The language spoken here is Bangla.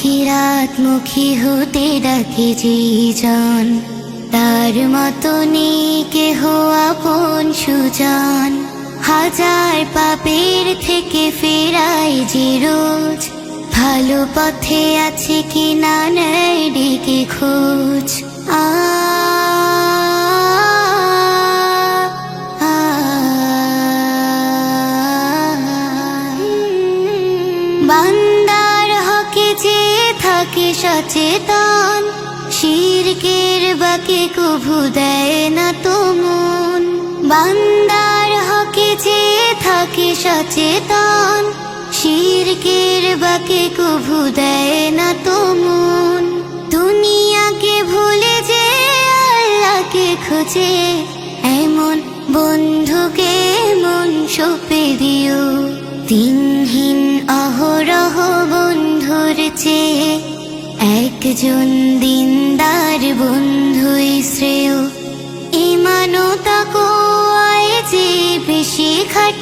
আখিরাত মুখী হতে ডাকে জন। তার মতো নেই কেহ আপন সুজন। হাজার পাপের থেকে ফেরায় যে রোজ। ভালো পথে আছে কি না ডেকে খোঁজ। আ, যে থাকে সচেতন। শিরকের বাকে কভু দেয় না তো মন বান্দার হকে যে থাকে সচেতন। শিরকের বাকে কভু দেয় না তো মন দুনিয়াকে ভুলে যে আল্লাহকে খোঁজে, এমন বন্ধুকে মন সপে দিও। দিনহীন অহরহ একজন দিনদার বন্ধুই শ্রেয়। ইমানো তাকো আয় যে বেশি খাটি।